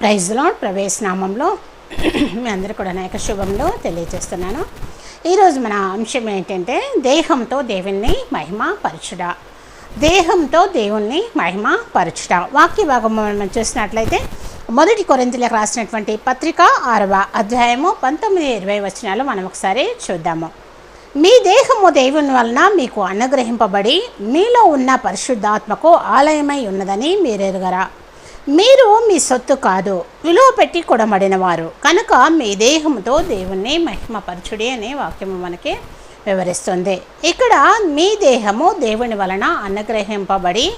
ప్రైజ్లో ప్రవేశనామంలో మీ అందరూ కూడా నాయక శుభంలో తెలియజేస్తున్నాను. ఈరోజు మన అంశం ఏంటంటే దేహంతో దేవుణ్ణి మహిమ పరచుట. దేహంతో దేవుణ్ణి మహిమ పరచుట. వాక్య భాగం మనం చూసినట్లయితే మొదటి కొరింతలకు రాసినటువంటి పత్రిక ఆరవ అధ్యాయము పంతొమ్మిది ఇరవై వచనాలు మనం ఒకసారి చూద్దాము. మీ దేహము దేవుని వలన మీకు అనుగ్రహింపబడి మీలో ఉన్న పరిశుద్ధాత్మకు ఆలయమై ఉన్నదని మీరెరుగరా? మీరు మీ సొత్తు కాదు. విలువ పెట్టి కొడబడిన వారు కనుక మీ దేహంతో దేవుణ్ణి మహిమపరచుడి అనే వాక్యము మనకి వివరిస్తుంది. ఇక్కడ మీ దేహము దేవుని వలన అనుగ్రహింపబడి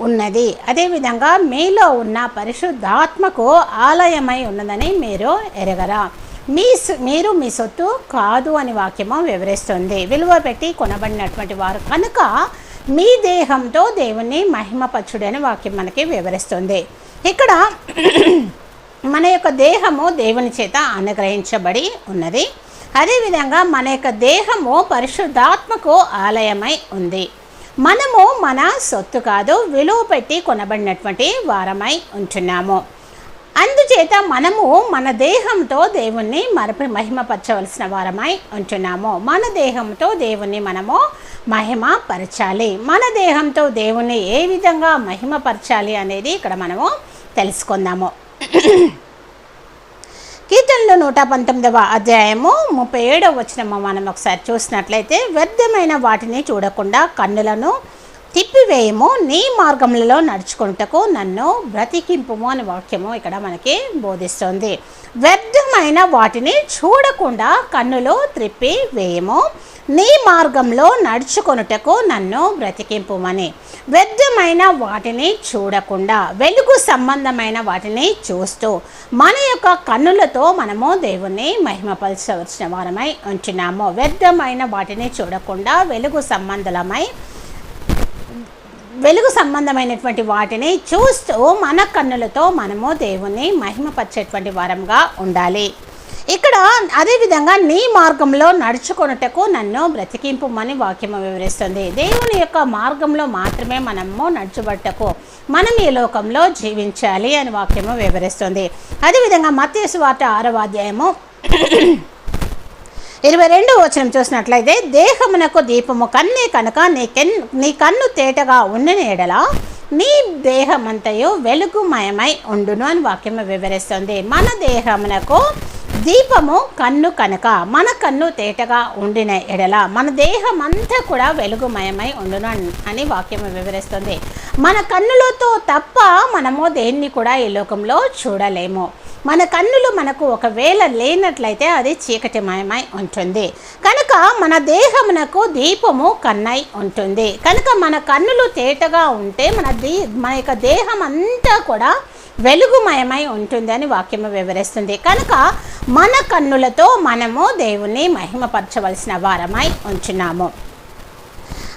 ఉన్నది. అదేవిధంగా మీలో ఉన్న పరిశుద్ధాత్మకు ఆలయమై ఉన్నదని మీరు ఎరగరా. మీ మీరు మీ సొత్తు కాదు అని వాక్యము వివరిస్తుంది. విలువ పెట్టి కొనబడినటువంటి వారు కనుక మీ దేహంతో దేవుణ్ణి మహిమపరచుడు అని వాక్యం మనకి వివరిస్తుంది. ఇక్కడ మన యొక్క దేహము దేవుని చేత అనుగ్రహించబడి ఉన్నది. అదేవిధంగా మన యొక్క దేహము పరిశుద్ధాత్మకు ఆలయమై ఉంది. మనము మన సొత్తు కాదు విలువ పెట్టి కొనబడినటువంటి వారమై ఉంటున్నాము. అందుచేత మనము మన దేహంతో దేవుణ్ణి మరపి మహిమపరచవలసిన వారమై ఉంటున్నాము. మన దేహంతో దేవుణ్ణి మనము మహిమపరచాలి. మన దేహంతో దేవుణ్ణి ఏ విధంగా మహిమపరచాలి అనేది ఇక్కడ మనము తెలుసుకుందాము. కీర్తనలు నూట పంతొమ్మిదవ అధ్యాయము ముప్పై ఏడవ వచనము మనం ఒకసారి చూసినట్లయితే వ్యర్థమైన వాటిని చూడకుండా కన్నులను తిప్పివేయము. నీ మార్గములలో నడుచుకుంటకు నన్ను బ్రతికింపుము అనే వాక్యము ఇక్కడ మనకి బోధిస్తుంది. వ్యర్థమైన వాటిని చూడకుండా కన్నులు త్రిప్పి వేయము నీ మార్గంలో నడుచుకొనుటకు నన్ను బ్రతికింపుమని. వ్యర్థమైన వాటిని చూడకుండా వెలుగు సంబంధమైన వాటిని చూస్తూ మన యొక్క కన్నులతో మనము దేవుణ్ణి మహిమపరచవలసిన వారమై ఉంటున్నాము. వ్యర్థమైన వాటిని చూడకుండా వెలుగు సంబంధమై వెలుగు సంబంధమైనటువంటి వాటిని చూస్తూ మన కన్నులతో మనము దేవుణ్ణి మహిమపరిచేటువంటి వారంగా ఉండాలి. ఇక్కడ అదేవిధంగా నీ మార్గంలో నడుచుకొనుటకు నన్ను బ్రతికింపుమని వాక్యము వివరిస్తుంది. దేవుని యొక్క మార్గంలో మాత్రమే మనము నడుచుబట్టకు మనం ఈ లోకంలో జీవించాలి అని వాక్యము వివరిస్తుంది. అదేవిధంగా మత్స్సు వార్త ఆరవ అధ్యాయము ఇరవై రెండు వచనం చూసినట్లయితే దేహమునకు దీపము కన్నే కనుక నీ కెన్ నీ కన్ను తేటగా ఉండిన ఎడల నీ దేహమంతయు వెలుగుమయమై ఉండును అని వాక్యము వివరిస్తుంది. మన దేహమునకు దీపము కన్ను కనుక మన కన్ను తేటగా ఉండిన ఎడల మన దేహం అంతా కూడా వెలుగుమయమై ఉండును అని వాక్యము వివరిస్తుంది. మన కన్నులతో తప్ప మనము దేన్ని కూడా ఈ లోకంలో చూడలేము. మన కన్నులు మనకు ఒకవేళ లేనట్లయితే అది చీకటిమయమై ఉంటుంది. కనుక మన దేహమునకు దీపము కన్నై ఉంటుంది. కనుక మన కన్నులు తేటగా ఉంటే మన దీ మన యొక్క దేహం అంతా కూడా వెలుగుమయమై ఉంటుందని వాక్యము వివరిస్తుంది. కనుక మన కన్నులతో మనము దేవుణ్ణి మహిమపరచవలసిన వారమై ఉంచున్నాము.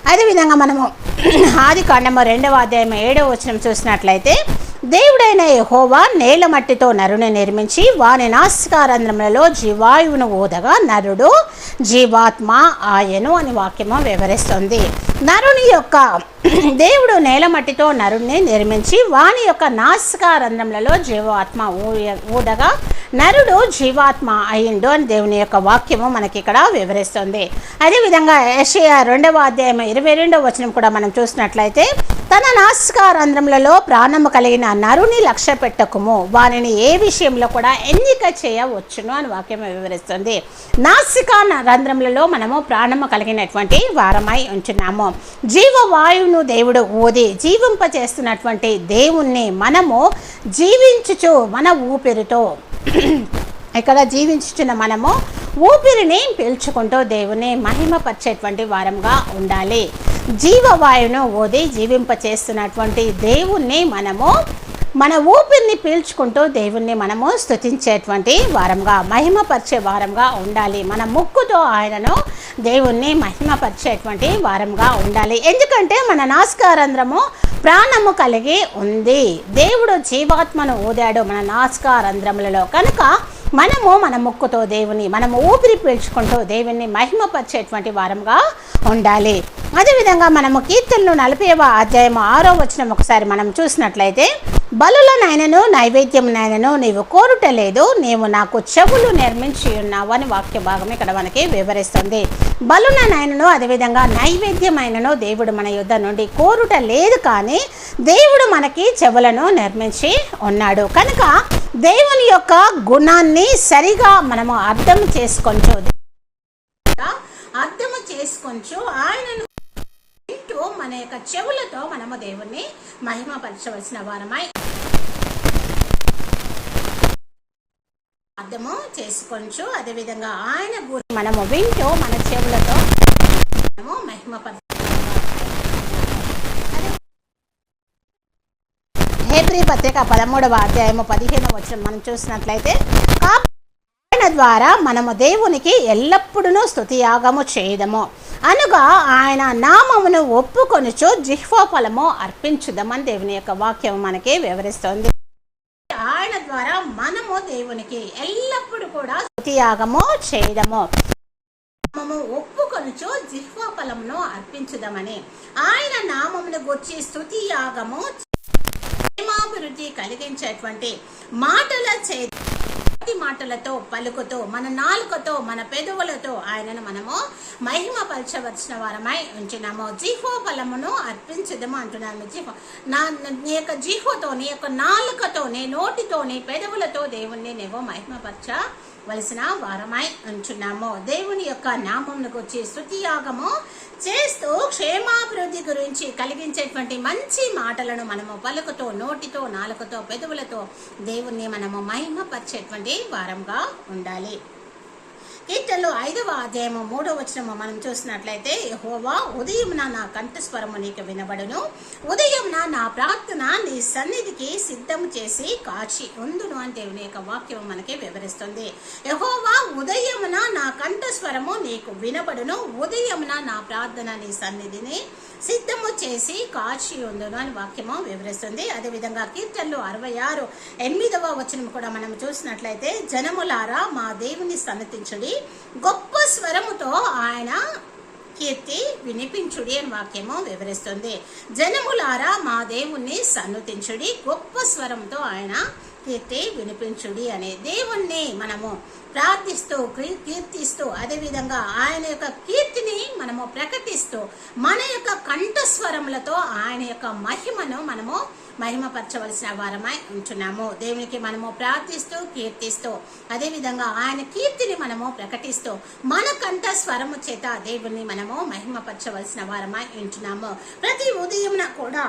అదేవిధంగా మనము ఆది కాండము రెండవ అధ్యాయం ఏడవ వచనం చూసినట్లయితే దేవుడైన యహోవా నేల మట్టితో నరుని నిర్మించి వాని నాసికారంధ్రములలో జీవాయువును ఊదగా నరుడు జీవాత్మ ఆయను అని వాక్యము వివరిస్తుంది. నరుని యొక్క దేవుడు నేల మట్టితో నరుణ్ణి నిర్మించి వాని యొక్క నాసికారంధ్రములలో జీవాత్మ ఊయ- ఊదగా నరుడు జీవాత్మ అయిండు అని దేవుని యొక్క వాక్యము మనకి ఇక్కడ వివరిస్తుంది. అదేవిధంగా ఏషియా రెండవ అధ్యాయం ఇరవై రెండవ వచనం కూడా మనం చూసినట్లయితే తన నాసికారంధ్రములలో ప్రాణము కలిగిన నరుని లక్ష్య పెట్టకుము. వారిని ఏ విషయంలో కూడా ఎన్నిక చేయవచ్చును అని వాక్యం వివరిస్తుంది. నాసికా రంధ్రములలో మనము ప్రాణము కలిగినటువంటి వారమై ఉంచున్నాము. జీవవాయువును దేవుడు ఊది జీవింపచేస్తున్నటువంటి దేవుణ్ణి మనము జీవించుచు మన ఊపిరితో. ఇక్కడ జీవించుచున్న మనము ఊపిరిని పీల్చుకుంటూ దేవుని మహిమపరిచేటువంటి వారంగా ఉండాలి. జీవవాయువును ఓది జీవింపచేస్తున్నటువంటి దేవుణ్ణి మనము మన ఊపిరిని పీల్చుకుంటూ దేవుణ్ణి మనము స్తుతించేటువంటి వారంగా మహిమపరిచే వారంగా ఉండాలి. మన ముక్కుతో ఆయనను దేవుణ్ణి మహిమపరిచేటువంటి వారంగా ఉండాలి. ఎందుకంటే మన నాస్కారంధ్రము ప్రాణము కలిగి ఉంది. దేవుడు జీవాత్మను ఊదాడు మన నాస్కారంధ్రములలో. కనుక మనము మన ముక్కుతో దేవుని మనము ఊపిరి పీల్చుకుంటూ దేవుని మహిమపరిచేటువంటి వారంగా ఉండాలి. అదేవిధంగా మనము కీర్తనలు నలభైవ అధ్యాయం ఆరో వచనం ఒకసారి మనం చూసినట్లయితే బలులనైనను నాయనను నీవు కోరుటలేదు నీవు నాకు చెవులు నిర్మించి ఉన్నావు అని వాక్య భాగం ఇక్కడ మనకి వివరిస్తుంది. బలులనైనను అదేవిధంగా నైవేద్యమైనను దేవుడు మన యుద్ధ నుండి కోరుట లేదు కానీ దేవుడు మనకి చెవులను నిర్మించి ఉన్నాడు. కనుక దేవుని యొక్క గుణాన్ని సరిగా మనము అర్థం చేసుకొంచు అర్థము చేసుకొంచు ఆయనను వింటూ మన యొక్క చెవులతో మనము దేవుణ్ణి మహిమపరచవలసిన వారమై అర్థము చేసుకొంచు. అదేవిధంగా ఆయన గురి మనము వింటూ మన చెవులతో మనము మహిమపరచ హేబ్రీ పత్రిక పదమూడవ అధ్యాయము పదిహేను వచ్చిన మనం చూసినట్లయితే ద్వారా మనము దేవునికి ఎల్లప్పుడూ స్తుతియాగము చేయదము. అనగా ఆయన నామమును ఒప్పుకొనుచు జిహ్వఫలము అర్పించుదామని దేవుని యొక్క వాక్యం మనకి వివరిస్తుంది. ఆయన ద్వారా మనము దేవునికి ఎల్లప్పుడూ కూడా స్తుతియాగము చేయడము నామము ఒప్పుకొనుచు జిహ్వా ఫలమును అర్పించుదామని ఆయన నామమును గుర్చి స్తుతి యాగము ప్రేమాభివృద్ధి కలిగించేటువంటి మాటల చేతి మాటలతో పలుకుతో మన నాలుకతో మన పెదవులతో ఆయనను మనము మహిమపరచవలసిన వారమై ఉంచున్నాము జీహో ఫలమును అర్పించదము అంటున్నాము జీహో. నా నీ యొక్క జీహోతో నీ యొక్క నాలుకతో నీ నోటితో నీ పెదవులతో దేవుణ్ణి నీవు వలసిన వారమై ఉంచున్నాము దేవుని యొక్క నామమును వచ్చి స్తుతియాగము చేస్తూ క్షేమాభివృద్ధి గురించి కలిగించేటువంటి మంచి మాటలను మనము పలుకుతో నోటితో నాలుకతో పెదవులతో దేవుణ్ణి మనము మహిమపరిచేటువంటి వారంగా ఉండాలి. కీర్తనలో ఐదవ అధ్యాయము మూడవ వచనము మనం చూసినట్లయితే యెహోవా ఉదయం నా కంఠస్వరము నీకు వినబడును. ఉదయం నా ప్రార్థన నీ సన్నిధికి సిద్ధం చేసి కాచి ఉందును అని దేవుని యొక్క వాక్యం మనకి వివరిస్తుంది. యహోవా ఉదయమున నా కంఠస్వరము నీకు వినబడును. ఉదయమున నా ప్రార్థన నీ సన్నిధిని సిద్ధము చేసి కాచి ఉందును అని వాక్యము వివరిస్తుంది. అదేవిధంగా కీర్తనలు అరవై ఆరు ఎనిమిదవ వచనం కూడా మనం చూసినట్లయితే జనములారా మా దేవుని సన్నతించుడి. గొప్ప స్వరముతో ఆయన కీర్తి వినిపించుడి అని వాక్యము వివరిస్తుంది. జనములారా మా దేవుణ్ణి సన్నతించుడి. గొప్ప స్వరంతో ఆయన కీర్తి వినిపించుడి అనే దేవుణ్ణి మనము ప్రార్థిస్తూ కీర్తిస్తూ అదేవిధంగా ఆయన యొక్క కీర్తిని మనము ప్రకటిస్తూ మన యొక్క కంఠస్వరములతో ఆయన యొక్క మహిమను మనము మహిమపరచవలసిన వారమై ఉంటున్నాము. దేవునికి మనము ప్రార్థిస్తూ కీర్తిస్తూ అదేవిధంగా ఆయన కీర్తిని మనము ప్రకటిస్తూ మన కంఠ స్వరము చేత దేవుణ్ణి మనము మహిమపరచవలసిన వారమై ఉంటున్నాము. ప్రతి ఉదయమున కూడా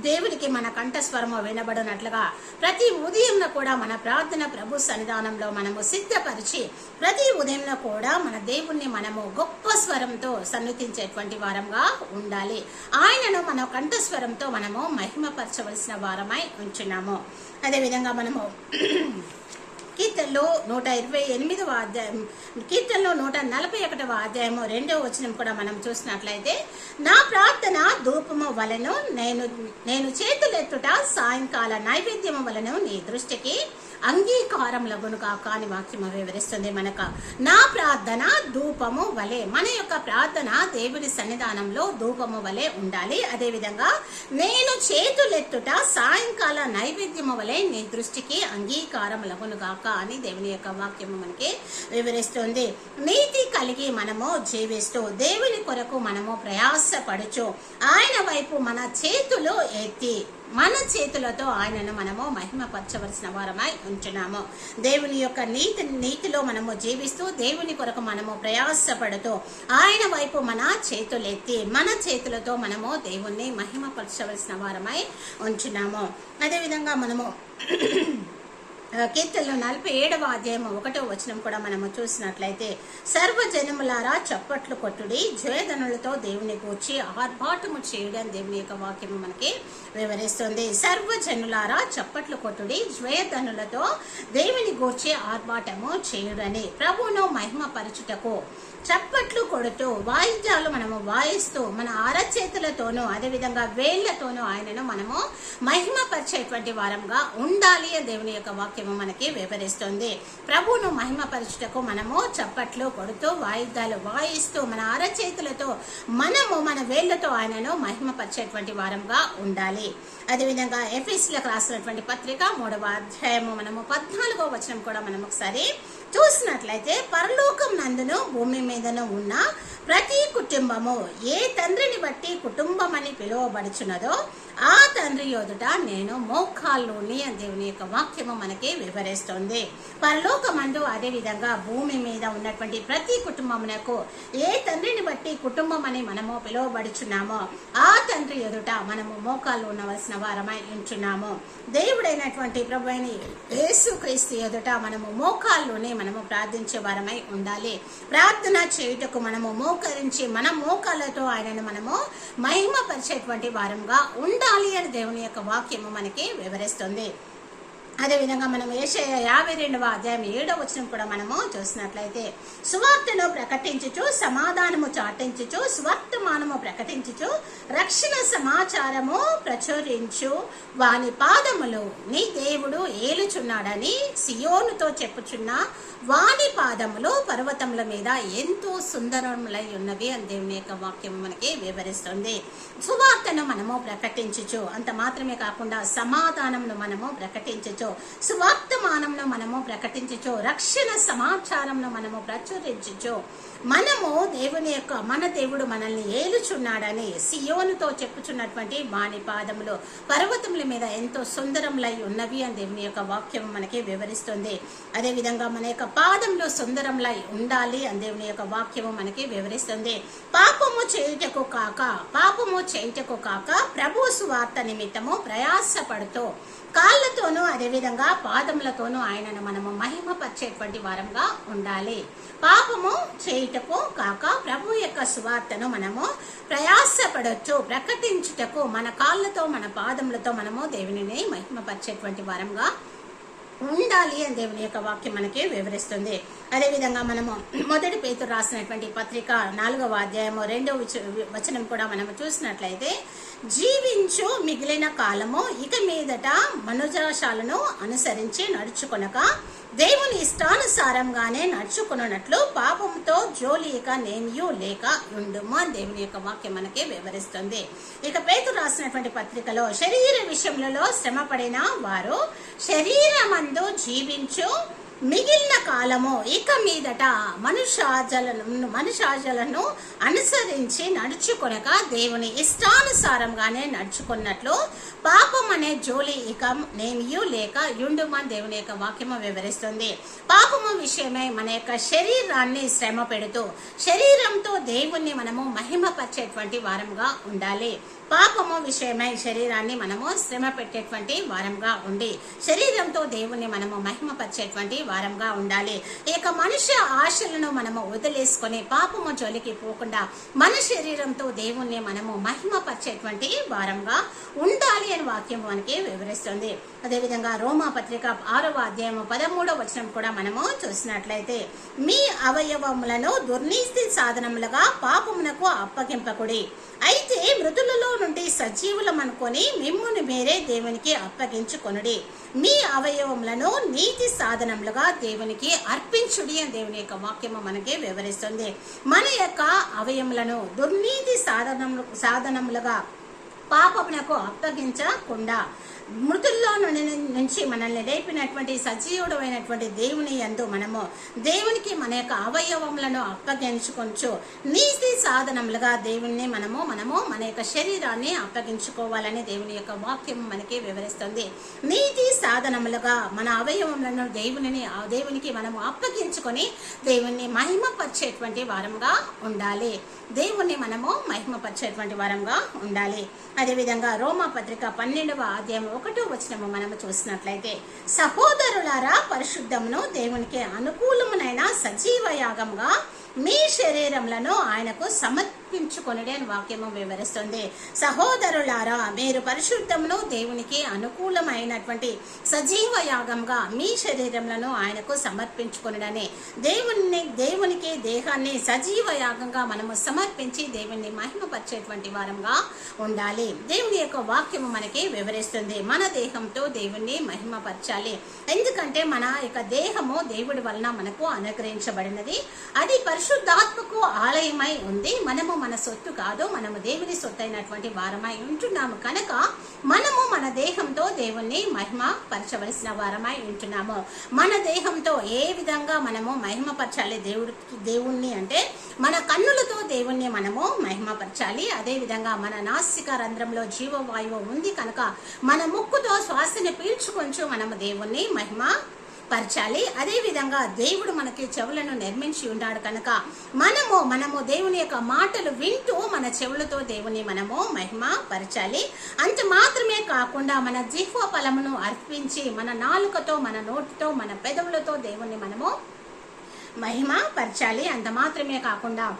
దేవునికి మన కంఠస్వరము వినబడినట్లుగా ప్రతి ఉదయంలో కూడా మన ప్రార్థన ప్రభు సన్నిధానంలో మనము సిద్ధపరిచి ప్రతి ఉదయంలో కూడా మన దేవుణ్ణి మనము గొప్ప స్వరంతో సన్నిధించేటువంటి వారంగా ఉండాలి. ఆయనను మన కంఠస్వరంతో మనము మహిమపరచవలసిన వారమై ఉంచున్నాము. అదేవిధంగా మనము కీర్తనలో నూట ఇరవై ఎనిమిదవ అధ్యాయం కీర్తనలో నూట నలభై ఒకటవ అధ్యాయము రెండవ వచనం కూడా మనం చూసినట్లయితే నా ప్రార్థన ధూపము వలన నేను నేను చేతులెత్తుట సాయంకాల నైవేద్యము వలన నీ దృష్టికి అంగీకారములగునుగా కాని వాక్యము వివరిస్తుంది మనకు. నా ప్రార్థన ధూపము వలె మన యొక్క ప్రార్థన దేవుని సన్నిధానంలో ధూపము వలె ఉండాలి. అదేవిధంగా నేను చేతులెత్తుట సాయంకాల నైవేద్యము వలె నీ దృష్టికి అంగీకారములగునుగాక అని దేవుని యొక్క వాక్యము మనకి వివరిస్తుంది. నీతి కలిగి మనము జీవిస్తూ దేవుని కొరకు మనము ప్రయాసపడుచు ఆయన వైపు మన చేతులు ఎత్తి మన చేతులతో ఆయనను మనము మహిమపరచవలసిన వారమై ఉంచున్నాము దేవుని యొక్క నీతి నీతిలో మనము జీవిస్తూ దేవుని కొరకు మనము ప్రయాసపడుతూ ఆయన వైపు మన చేతులెత్తి మన చేతులతో మనము దేవుణ్ణి మహిమపరచవలసిన వారమై ఉంచున్నాము అదేవిధంగా మనము కీర్తనలో నలభై ఏడవ అధ్యాయం ఒకటో వచనం కూడా మనము చూసినట్లయితే సర్వజనములారా చప్పట్లు కొట్టుడి జయధనులతో దేవుని కూర్చి ఆర్భాటము చేయడం దేవుని యొక్క వాక్యము మనకి వివరిస్తుంది. సర్వజనులారా చప్పట్లు కొట్టుడి జయధనులతో దేవుని గూర్చి ఆర్భాటము చేయుడని ప్రభువును మహిమపరచుటకు చప్పట్లు కొడుతూ వాయిద్యాలు మనము వాయిస్తూ మన అరచేతులతోనూ అదేవిధంగా వేళ్ళతోనూ ఆయనను మనము మహిమపరిచేటువంటి వారంగా ఉండాలి అని దేవుని యొక్క వాక్యం వాక్యము మనకి వివరిస్తుంది. ప్రభువును మహిమపరచుటకు మనము చప్పట్లు కొడుతూ వాయిద్యాలు వాయిస్తూ మన అరచేతులతో మనము మన వేళ్ళతో ఆయనను మహిమపరిచేటువంటి వారంగా ఉండాలి. అదేవిధంగా ఎఫీసీలకు రాసినటువంటి పత్రిక మూడవ అధ్యాయము మనము పద్నాలుగో వచనం కూడా మనం ఒకసారి చూసినట్లయితే పరలోకం నందును భూమి మీదను ఉన్న ప్రతి కుటుంబము ఏ తండ్రిని బట్టి కుటుంబం అని పిలువబడుచున్నదో ఆ తండ్రి యొదుట నేను మోకాల్లోని అని దేవుని యొక్క వాక్యము మనకి వివరిస్తుంది. పరలోకమందు అదే విధంగా భూమి మీద ఉన్నటువంటి ప్రతి కుటుంబమునకు ఏ తండ్రిని బట్టి కుటుంబం అని మనము పిలువబడుచున్నామో ఆ తండ్రి ఎదుట మనము మోకాళ్ళు ఉండవలసిన వారమై ఉంటున్నాము. దేవుడైనటువంటి ప్రభు అయిన యేసు క్రీస్తు ఎదుట మనము మోకాల్లోనే మనము ప్రార్థించే వారమై ఉండాలి. ప్రార్థన చేయుటకు మనము మోకరించి మన మోకాళ్ళతో ఆయనను మనము మహిమపరిచేటువంటి వారంగా ఉండాలి అని దేవుని యొక్క వాక్యము మనకి వివరిస్తుంది. అదేవిధంగా మనం ఏషయ యాభై రెండవ అధ్యాయం ఏడవ వచ్చిన కూడా మనము చూసినట్లయితే సువార్తను ప్రకటించుచు సమాధానము చాటించుచు స్వర్తమానము ప్రకటించుచు రక్షణ సమాచారము ప్రచురించు వాని పాదములు నీ దేవుడు ఏలుచున్నాడని సియోనుతో చెప్పుచున్న వాని పాదములు పర్వతముల మీద ఎంతో సుందరములై ఉన్నవి అని దేవుని యొక్క వాక్యం మనకి వివరిస్తుంది. సువార్తను మనము ప్రకటించుచు అంత మాత్రమే కాకుండా సమాధానమును మనము ప్రకటించుచు సువార్తమానంను మనము ప్రకటించుచు రక్షణ సమాచారంలో మనము ప్రచురించుచు మనము దేవుని యొక్క మన దేవుడు మనల్ని ఏలుచున్నాడని సియోనుతో చెప్పుచున్నటువంటి వాణి పాదములు పర్వతముల మీద ఎంతో సుందరములై ఉన్నవి అని దేవుని యొక్క వాక్యం మనకి వివరిస్తుంది. అదేవిధంగా మన యొక్క పాదంలో సుందరములై ఉండాలి అని దేవుని యొక్క వాక్యము మనకి వివరిస్తుంది. పాపము చేయుటకు కాక పాపము చేయుటకు కాక ప్రభు సువార్త నిమిత్తము ప్రయాసపడుతూ కాళ్ళతోనూ అదేవిధంగా పాదములతోనూ ఆయనను మనము మహిమపరిచేటువంటి వారంగా ఉండాలి. పాపము చేయుటకు కాక ప్రభు యొక్క సువార్తను మనము ప్రయాసపడొచ్చు ప్రకటించుటకు మన కాళ్ళతో మన పాదములతో మనము దేవునిని మహిమపరిచేటువంటి వారంగా ఉండాలి అని దేవుని యొక్క వాక్యం మనకి వివరిస్తుంది. అదేవిధంగా మనము మొదటి పేతురు రాసినటువంటి పత్రిక నాలుగవ అధ్యాయము రెండవ వచనం కూడా మనము చూసినట్లయితే జీవించు మిగిలిన కాలము ఇక మీదట మనుజాశాలను అనుసరించి నడుచుకొనక దేవుని ఇష్టానుసారంగానే నడుచుకున్నట్లు పాపంతో జోలి ఇక నేమియు లేక ఉండుము దేవుని యొక్క వాక్యం మనకి వివరిస్తుంది. ఇక పేరు రాసినటువంటి పత్రికలో శరీర విషయములలో శ్రమపడిన వారు శరీరమందు జీవించు మిగిలిన కాలము ఇక మీదట మనుషాజలను మనుషాజలను అనుసరించి నడుచుకొనక దేవుని ఇష్టానుసారంగానే నడుచుకున్నట్లు పాపం అనే జోలి ఇక నేమియు లేక యుండుమా దేవుని యొక్క వాక్యము వివరిస్తుంది. పాపము విషయమై మన యొక్క శరీరాన్ని శ్రమ పెడుతూ శరీరంతో దేవుణ్ణి మనము మహిమపరిచేటువంటి వారంగా ఉండాలి. పాపము విషయమై శరీరాన్ని మనము శ్రమ పెట్టేటువంటి వారంగా ఉండి శరీరంతో దేవుణ్ణి మనము మహిమపరిచేటువంటి వారంగా ఉండాలి. ఇక మనుష్య ఆశలను మనము వదిలేసుకొని పాపము జోలికి పోకుండా మన శరీరంతో దేవుణ్ణి మనము మహిమపరిచేటువంటి వారంగా ఉండాలి అని వాక్యం మనకి వివరిస్తుంది. అదేవిధంగా రోమా పత్రిక ఆరవ అధ్యాయం పదమూడవ వచనం కూడా మనము చూసినట్లయితే మీ అవయవములను దుర్నీతి సాధనములుగా పాపమునకు అప్పగింపకుడి. అయితే మృతులలో నుండి సజీవులమనుకొని మిమ్మును మీరే దేవునికి అప్పగించుకొనుడి. మీ అవయవములను నీతి సాధనములుగా దేవునికి అర్పించుడి అని దేవుని యొక్క వాక్యము మనకి వివరిస్తుంది. మన యొక్క అవయములను దుర్నీతి సాధనములు సాధనములుగా పాపమునకు అప్పగించకుండా మృతుల్లో నుంచి మనల్ని లేపినటువంటి సజీవుడమైనటువంటి దేవుని యందు మనము దేవునికి మన యొక్క అవయవములను అప్పగించుకొంచు నీతి సాధనములుగా దేవుణ్ణి మనము మనము మన యొక్క శరీరాన్ని అప్పగించుకోవాలని దేవుని యొక్క వాక్యం మనకి వివరిస్తుంది. నీతి సాధనములుగా మన అవయవములను దేవుని ఆ దేవునికి మనము అప్పగించుకొని దేవుణ్ణి మహిమపరిచేటువంటి వారంగా ఉండాలి. దేవుణ్ణి మనము మహిమపరిచేటువంటి వారంగా ఉండాలి. అదేవిధంగా రోమా పత్రిక పన్నెండవ అధ్యాయం ఒకటో వచనము మనము చూసినట్లయితే సహోదరులారా పరిశుద్ధమును దేవునికి అనుకూలమునైన సజీవ యాగంగా మీ శరీరములను ఆయనకు సమ సమర్పించుకొనుడి అని వాక్యము వివరిస్తుంది. సహోదరులారా మీరు పరిశుద్ధమును దేవునికి అనుకూలమైనటువంటి సజీవ యాగంగా మీ శరీరములను ఆయనకు సమర్పించుకొనుడని దేవుని దేవునికి దేహాన్ని సజీవ యాగంగా మనము సమర్పించి దేవుణ్ణి మహిమపరిచేటువంటి వారంగా ఉండాలి. దేవుని యొక్క వాక్యము మనకి వివరిస్తుంది. మన దేహంతో దేవుణ్ణి మహిమపరచాలి. ఎందుకంటే మన యొక్క దేహము దేవుడి వలన మనకు అనుగ్రహించబడినది. అది పరిశుద్ధాత్మకు ఆలయమై ఉంది. మనము మన సొత్తు కాదు మనము దేవుని సొత్తు అయినటువంటి వారమై ఉంటున్నాము. కనుక మనము మన దేహంతో దేవుణ్ణి మహిమ పరచవలసిన వారమై ఉంటున్నాము. మన దేహంతో ఏ విధంగా మనము మహిమపరచాలి దేవుడి దేవుణ్ణి అంటే మన కన్నులతో దేవుణ్ణి మనము మహిమపరచాలి. అదే విధంగా మన నాసిక రంధ్రంలో జీవవాయువు ఉంది కనుక మన ముక్కుతో శ్వాసని పీల్చుకొంచు మనము దేవుణ్ణి మహిమ పరచాలి. అదేవిధంగా దేవుడు మనకి చెవులను నిర్మించి ఉన్నాడు కనుక మనము మనము దేవుని యొక్క మాటలు వింటూ మన చెవులతో దేవుని మనము మహిమ పరచాలి. అంత మాత్రమే కాకుండా మన జిహ్వ ఫలమును అర్పించి మన నాలుకతో మన నోటితో మన పెదవులతో దేవుణ్ణి మనము మహిమ పరచాలి. అంత మాత్రమే కాకుండా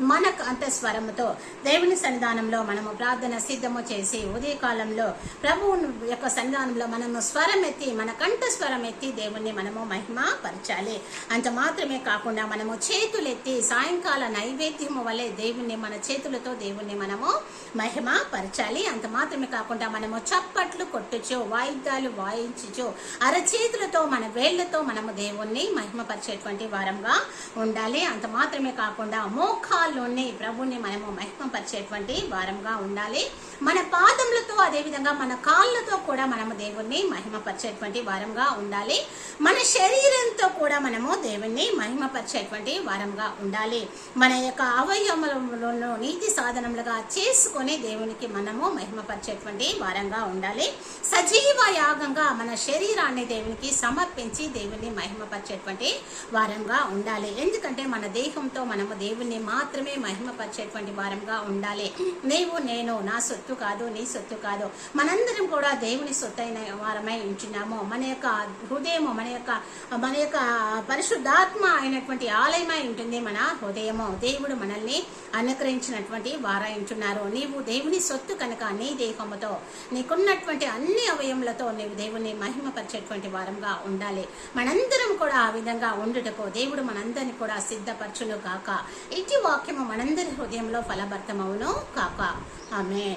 మన అంత స్వరముతో దేవుని సన్నిధానంలో మనము ప్రార్థన సిద్ధము చేసి ఉదయకాలంలో ప్రభువు యొక్క సన్నిధానంలో మనము స్వరం ఎత్తి మన కంఠ స్వరం ఎత్తి దేవుణ్ణి మనము మహిమ పరచాలి అంత మాత్రమే కాకుండా మనము చేతులెత్తి సాయంకాల నైవేద్యము వలె దేవుణ్ణి మన చేతులతో దేవుణ్ణి మనము మహిమ పరచాలి అంత మాత్రమే కాకుండా మనము చప్పట్లు కొట్టుచు వాయిద్యాలు వాయించుచు అరచేతులతో మన వేళ్ళతో మనము దేవుణ్ణి మహిమపరిచేటువంటి వారంగా ఉండాలి. అంత మాత్రమే కాకుండా మోకాల్లోని ప్రభుని మనము మహిమపరిచేటువంటి వారంగా ఉండాలి. మన పాదములతో అదేవిధంగా మన కాళ్ళతో కూడా మనము దేవుణ్ణి మహిమపరిచేటువంటి వారంగా ఉండాలి. మన శరీరంతో కూడా మనము దేవుణ్ణి మహిమపరిచేటువంటి వారంగా ఉండాలి. మన యొక్క అవయవములను నీతి సాధనములుగా చేసుకొని దేవునికి మనము మహిమపరిచేటువంటి వారంగా ఉండాలి. సజీవ యాగంగా మన శరీరాన్ని దేవునికి సమర్పించి దేవుని మహిమపరిచేటువంటి వారంగా ఉండాలి. ఎందుకంటే మన దేహంతో మనము దేవుణ్ణి మాత్రం మాత్రమే మహిమపరిచేటువంటి వారంగా ఉండాలి. నీవు నేను నా సొత్తు కాదు నీ సొత్తు కాదు. మనందరం కూడా దేవుని సొత్తు అయిన వారమై ఉంచున్నాము మన యొక్క హృదయము మన యొక్క మన యొక్క పరిశుద్ధాత్మ అయినటువంటి ఆలయమై ఉంటుంది మన హృదయము. దేవుడు మనల్ని అనుగ్రహించినటువంటి వారై ఉంటున్నారు. నీవు దేవుని సొత్తు కనుక నీ దేహముతో నీకున్నటువంటి అన్ని అవయములతో నీవు దేవుని మహిమపరిచేటువంటి వారంగా ఉండాలి. మనందరం కూడా ఆ విధంగా ఉండుటకు దేవుడు మనందరిని కూడా సిద్ధపరచును కాక ఇటు వాక్యము మనందరి హృదయంలో ఫలభర్తమవును. కాక. ఆమె